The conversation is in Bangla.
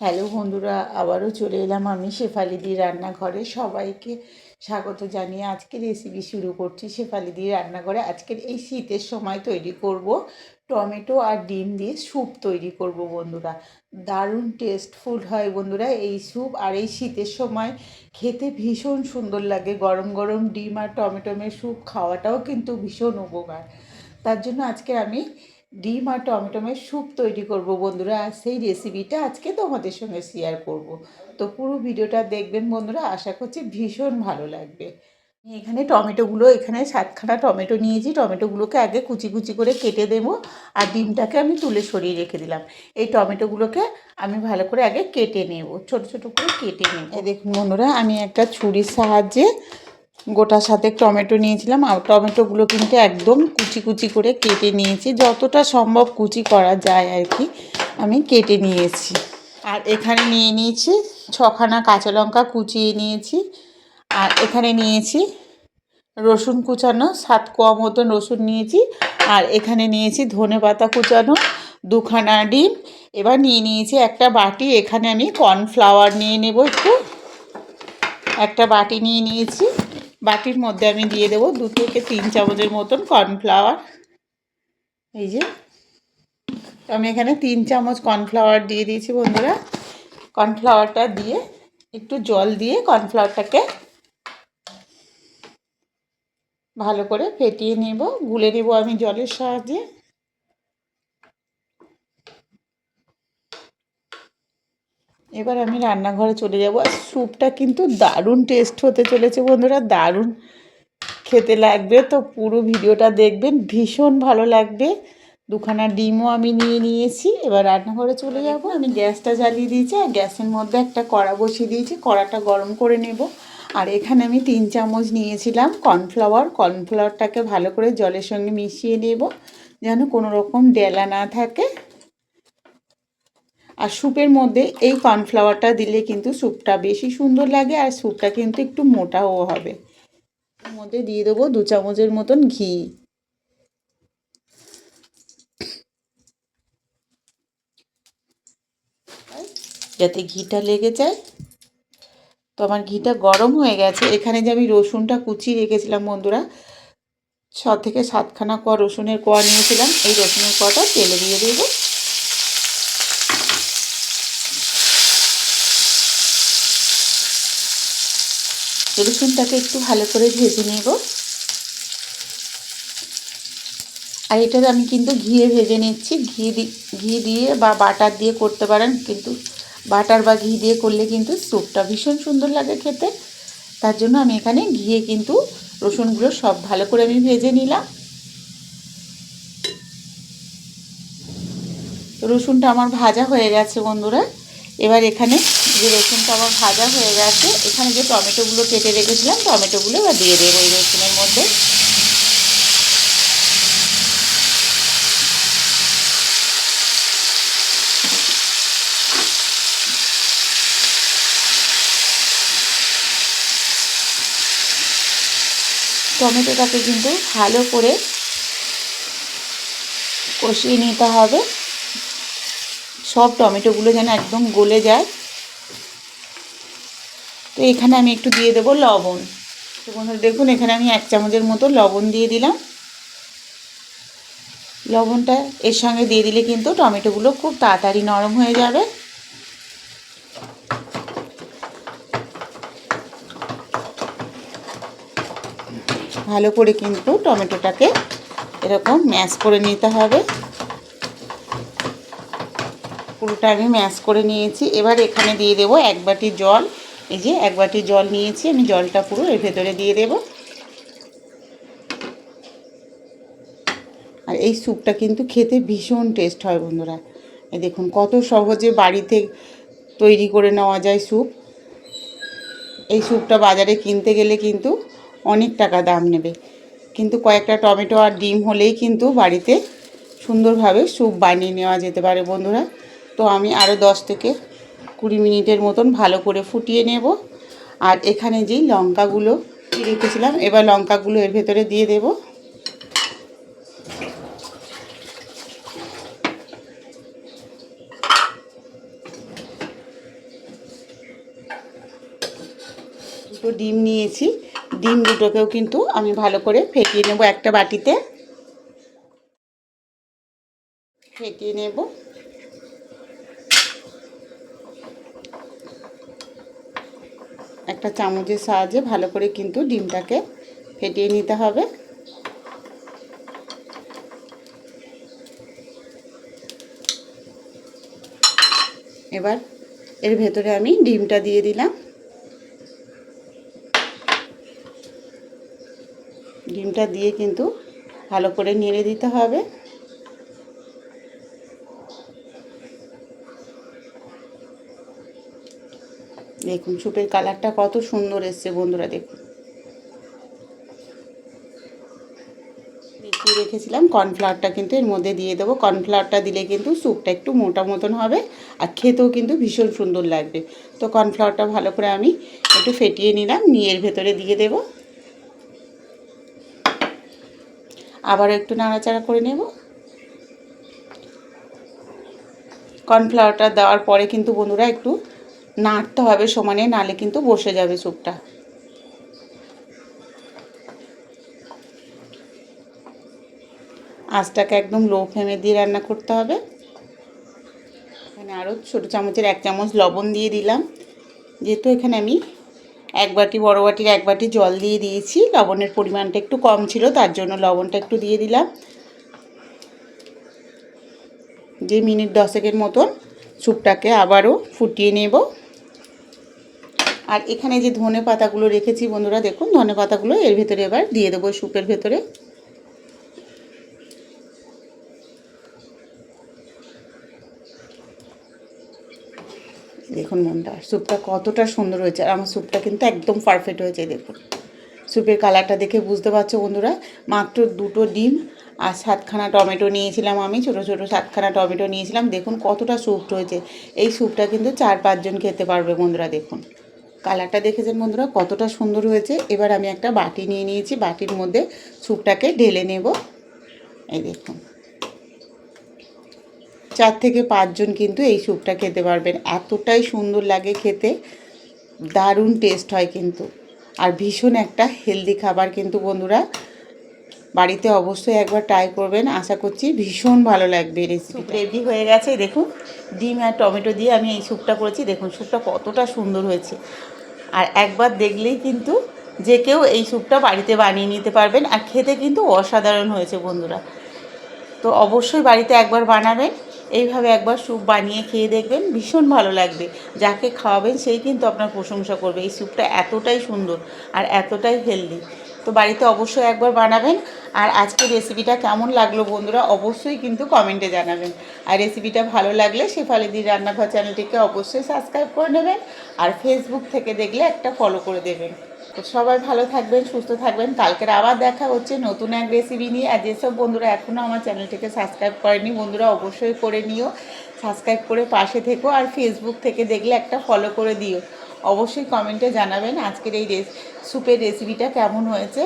হ্যালো বন্ধুরা, আবারও চলে এলাম আমি শেফালিদি রান্নাঘরে। সবাইকে স্বাগত জানিয়ে আজকে রেসিপি শুরু করছি শেফালিদি রান্নাঘরে। আজকের এই শীতের সময় তৈরি করব টমেটো আর ডিম দিয়ে স্যুপ তৈরি করব বন্ধুরা। দারুণ টেস্টফুল হয় বন্ধুরা এই স্যুপ। আর এই শীতের সময় খেতে ভীষণ সুন্দর লাগে। গরম গরম ডিম আর টমেটোমের স্যুপ খাওয়াটাও কিন্তু ভীষণ উপকার। তার জন্য আজকে আমি ডিম আর টমেটোমের স্যুপ তৈরি করব বন্ধুরা। আর সেই রেসিপিটা আজকে তোমাদের সঙ্গে শেয়ার করব। তো পুরো ভিডিওটা দেখবেন বন্ধুরা, আশা করছি ভীষণ ভালো লাগবে। এখানে টমেটোগুলো, এখানে সাতখানা টমেটো নিয়েছি। টমেটোগুলোকে আগে কুচি কুচি করে কেটে দেবো আর ডিমটাকে আমি তুলে সরিয়ে রেখে দিলাম। এই টমেটোগুলোকে আমি ভালো করে আগে কেটে নেব, ছোট ছোট করে কেটে নেব। দেখুন বন্ধুরা, আমি একটা ছুরির সাহায্যে গোটা সাথে টমেটো নিয়েছিলাম। আর টমেটোগুলো কিন্তু একদম কুচি কুচি করে কেটে নিয়েছি। যতটা সম্ভব কুচি করা যায় আর কি, আমি কেটে নিয়েছি। আর এখানে নিয়ে নিয়েছি ছখানা কাঁচা লঙ্কা কুচিয়ে নিয়েছি। আর এখানে নিয়েছি রসুন কুচানো সাত কোয়া মতন রসুন নিয়েছি। আর এখানে নিয়েছি ধনে পাতা কুচানো, দুখানা ডিম। এবার নিয়ে নিয়েছি একটা বাটি, এখানে আমি কর্নফ্লাওয়ার নিয়ে নেব একটু। একটা বাটি নিয়ে নিয়েছি। বাটির মধ্যে আমি দিয়ে দেবো দু থেকে তিন চামচের মতন কর্নফ্লাওয়ার। এই যে, আমি এখানে তিন চামচ কর্নফ্লাওয়ার দিয়ে দিয়েছি বন্ধুরা। কর্নফ্লাওয়ারটা দিয়ে একটু জল দিয়ে কর্নফ্লাওয়ারটাকে ভালো করে ফেটিয়ে নেব। গুলে নেব আমি জলের সাহায্যে। এবার আমি রান্নাঘরে চলে যাব। আর স্যুপটা কিন্তু দারুণ টেস্ট হতে চলেছে বন্ধুরা, দারুণ খেতে লাগবে। তো পুরো ভিডিওটা দেখবেন, ভীষণ ভালো লাগবে। দুখানা ডিমও আমি নিয়ে নিয়েছি। এবার রান্নাঘরে চলে যাব। আমি গ্যাসটা জ্বালিয়ে দিয়েছি আর গ্যাসের মধ্যে একটা কড়া বসিয়ে দিয়েছি। কড়াটা গরম করে নেব। আর এখানে আমি তিন চামচ নিয়েছিলাম কর্নফ্লাওয়ার। কর্নফ্লাওয়ারটাকে ভালো করে জলের সঙ্গে মিশিয়ে নেব, যেন কোনো রকম ডেলা না থাকে। আর স্যুপের মধ্যে এই কর্নফ্লাওয়ারটা দিলে কিন্তু স্যুপটা বেশি সুন্দর লাগে আর স্যুপটা কিন্তু একটু মোটাও হবে। এর মধ্যে দিয়ে দেবো দু চামচের মতন ঘি। যাতে ঘিটা লেগে যায়। তো আমার ঘিটা গরম হয়ে গেছে। এখানে যে আমি রসুনটা কুচিয়ে রেখেছিলাম বন্ধুরা, ছ থেকে সাতখানা কোয়া রসুনের কোয়া নিয়েছিলাম। এই রসুনের কোয়াটা তেলে দিয়ে দেবো। রসুনটাকে একটু ভালো করে ভেজে নেব। আর এটা আমি কিন্তু ঘিয়ে ভেজে নিচ্ছি। ঘি ঘি দিয়ে বা বাটার দিয়ে করতে পারেন, কিন্তু বাটার বা ঘি দিয়ে করলে কিন্তু স্যুপটা ভীষণ সুন্দর লাগে খেতে। তার জন্য আমি এখানে ঘিয়ে কিন্তু রসুনগুলো সব ভালো করে আমি ভেজে নিলাম। রসুনটা আমার ভাজা হয়ে গেছে বন্ধুরা। এবার এখানে যে রসুনটা আমার ভাজা হয়ে গেছে, এখানে যে টমেটোগুলো কেটে রেখেছিলাম, টমেটোগুলো এবার দিয়ে দেবো এই রসুনের মধ্যে। টমেটোটাকে কিন্তু ভালো করে কষিয়ে নিতে হবে। সব টমেটোগুলো যেন একদম গলে যায়। তো এখানে আমি একটু দিয়ে দেবো লবণ। তো বন্ধুরা, দেখুন, এখানে আমি এক চামচের মতো লবণ দিয়ে দিলাম। লবণটা এর সঙ্গে দিয়ে দিলে কিন্তু টমেটোগুলো খুব তাড়াতাড়ি নরম হয়ে যাবে। ভালো করে কিন্তু টমেটোটাকে এরকম ম্যাশ করে নিতে হবে। পুরোটা আমি ম্যাশ করে নিয়েছি। এবার এখানে দিয়ে দেবো এক বাটি জল। এই যে এক বাটি জল নিয়েছি, আমি জলটা পুরো এর ভেতরে দিয়ে দেব। আর এই স্যুপটা কিন্তু খেতে ভীষণ টেস্ট হয় বন্ধুরা। এই দেখুন, কত সহজে বাড়িতে তৈরি করে নেওয়া যায় স্যুপ। এই স্যুপটা বাজারে কিনতে গেলে কিন্তু অনেক টাকা দাম নেবে। কিন্তু কয়েকটা টমেটো আর ডিম হলেই কিন্তু বাড়িতে সুন্দরভাবে স্যুপ বানিয়ে নেওয়া যেতে পারে বন্ধুরা। তো আমি আরও দশ থেকে কুড়ি মিনিটের মতন ভালো করে ফুটিয়ে নেব। আর এখানে যেই লঙ্কাগুলো রেখেছিলাম, এবার লঙ্কাগুলো এর ভেতরে দিয়ে দেব। দুটো ডিম নিয়েছি। ডিম দুটোকেও কিন্তু আমি ভালো করে ফেটিয়ে নেব একটা বাটিতে। ফেটিয়ে নেব। একটা চামচের সাহায্যে ভালো করে কিন্তু ডিমটাকে ফেটিয়ে নিতে হবে। এবার এর ভেতরে আমি ডিমটা দিয়ে দিলাম। ডিমটা দিয়ে কিন্তু ভালো করে নেড়ে দিতে হবে। দেখুন, সুপের কালারটা কত সুন্দর এসছে বন্ধুরা, দেখুন। মিশিয়ে রেখেছিলাম, কর্নফ্লাওয়ারটা কিন্তু এর মধ্যে দিয়ে দেবো। কর্নফ্লাওয়ারটা দিলে কিন্তু স্যুপটা একটু মোটা মতন হবে আর খেতেও কিন্তু ভীষণ সুন্দর লাগবে। তো কর্নফ্লাওয়ারটা ভালো করে আমি একটু ফেটিয়ে নিলাম, নিয়ে এর ভেতরে দিয়ে দেব। আবার একটু নাড়াচাড়া করে নেব। কর্নফ্লাওয়ারটা দেওয়ার পরে কিন্তু বন্ধুরা একটু নাড়তে হবে সমানে নালে কিন্তু বসে যাবে স্যুপটা। আঁচটাকে একদম লো ফ্লেমে দিয়ে রান্না করতে হবে। এখানে আরও ছোটো চামচের এক চামচ লবণ দিয়ে দিলাম। যেহেতু এখানে আমি এক বাটি, বড় বাটির এক বাটি জল দিয়ে দিয়েছি, লবণের পরিমাণটা একটু কম ছিল, তার জন্য লবণটা একটু দিয়ে দিলাম। যে মিনিট দশেকের মতন স্যুপটাকে আবারও ফুটিয়ে নেব। আর এখানে যে ধনে পাতাগুলো রেখেছি বন্ধুরা, দেখুন, ধনে পাতাগুলো এর ভেতরে এবার দিয়ে দেবো স্যুপের ভেতরে। দেখুন মনটা স্যুপটা কতটা সুন্দর হয়েছে, আর আমার স্যুপটা কিন্তু একদম পারফেক্ট হয়েছে দেখুন। স্যুপের কালারটা দেখে বুঝতে পারছ বন্ধুরা, মাত্র দুটো ডিম আর সাতখানা টমেটো নিয়েছিলাম আমি, ছোটো ছোটো সাতখানা টমেটো নিয়েছিলাম। দেখুন কতটা স্যুপ হয়েছে, এই স্যুপটা কিন্তু চার পাঁচজন খেতে পারবে বন্ধুরা, দেখুন। কালারটা দেখেছেন বন্ধুরা, কতটা সুন্দর হয়েছে। এবার আমি একটা বাটি নিয়ে নিয়েছি, বাটির মধ্যে স্যুপটাকে ঢেলে নেব। এই দেখুন। চার থেকে পাঁচজন কিন্তু এই স্যুপটা খেতে পারবেন। এতটাই সুন্দর লাগে খেতে। দারুণ টেস্ট হয় কিন্তু। আর ভীষণ একটা হেলদি খাবার কিন্তু বন্ধুরা। বাড়িতে অবশ্যই একবার ট্রাই করবেন। আশা করছি ভীষণ ভালো লাগবে রেসিপি রেডি হয়ে গেছে দেখুন, ডিম আর টমেটো দিয়ে আমি এই স্যুপটা করেছি। দেখুন স্যুপটা কতটা সুন্দর হয়েছে। আর একবার দেখলেই কিন্তু যে কেউ এই স্যুপটা বাড়িতে বানিয়ে নিতে পারবেন। আর খেতে কিন্তু অসাধারণ হয়েছে বন্ধুরা। তো অবশ্যই বাড়িতে একবার বানাবেন। এইভাবে একবার স্যুপ বানিয়ে খেয়ে দেখবেন, ভীষণ ভালো লাগবে। যাকে খাওয়াবেন, সেই কিন্তু আপনার প্রশংসা করবে। এই স্যুপটা এতটাই সুন্দর আর এতটাই হেলদি তো বাড়িতে অবশ্যই একবার বানাবেন। আর আজকের রেসিপিটা কেমন লাগল বন্ধুরা অবশ্যই কিন্তু কমেন্টে জানাবেন। আর রেসিপিটা ভালো লাগলে শেফালিদির রান্নাঘর চ্যানেলটিকে অবশ্যই সাবস্ক্রাইব করে নেবেন আর ফেসবুক থেকে দেখলে একটা ফলো করে দেবেন। তো সবাই ভালো থাকবেন, সুস্থ থাকবেন। কালকের আবার দেখা হচ্ছে নতুন এক রেসিপি নিয়ে। আর যেসব বন্ধুরা এখনও আমার চ্যানেলটিকে সাবস্ক্রাইব করেনি বন্ধুরা অবশ্যই করে নিও। সাবস্ক্রাইব করে পাশে থেকো আর ফেসবুক থেকে দেখলে একটা ফলো করে দিও। অবশ্যই কমেন্টে জানাবেন আজকের এই রেস স্যুপের রেসিপিটা কেমন হয়েছে।